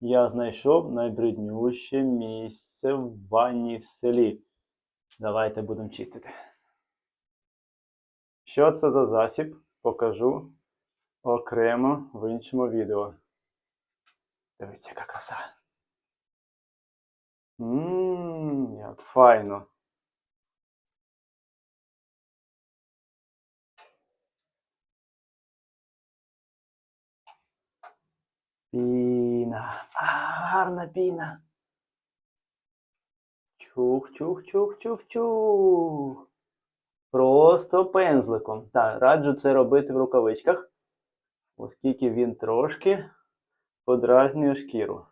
Я знайшов найбруднюще місце в ванні в селі. Давайте будемо чистити. Що це за засіб? Покажу окремо в іншому відео. Дивіться, яка краса. Ммм, як файно. Піна. А, гарна піна. Чух, чух, чух, чух, чух. Просто пензликом. Так, раджу це робити в рукавичках, оскільки він трошки подразнює шкіру.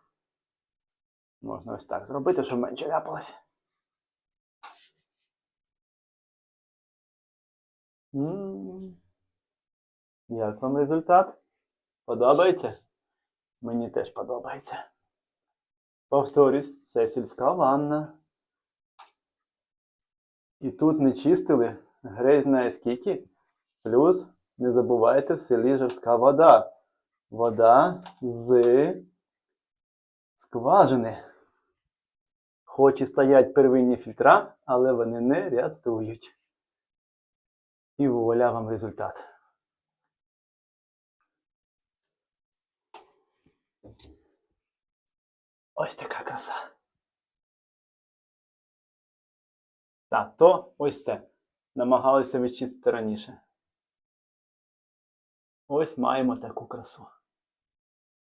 Можна ось так зробити, щоб менше ляпалось. Як вам результат? Подобається? Мені теж подобається. Повторюсь, це сільська ванна. І тут не чистили грей знає скільки. Плюс не забувайте в селі жорстка вода. Вода з скважини. Хоч і стоять первинні фільтра, але вони не рятують. І вуаля вам результат. Ось така краса. Так, то ось це. Намагалися відчистити раніше. Ось маємо таку красу.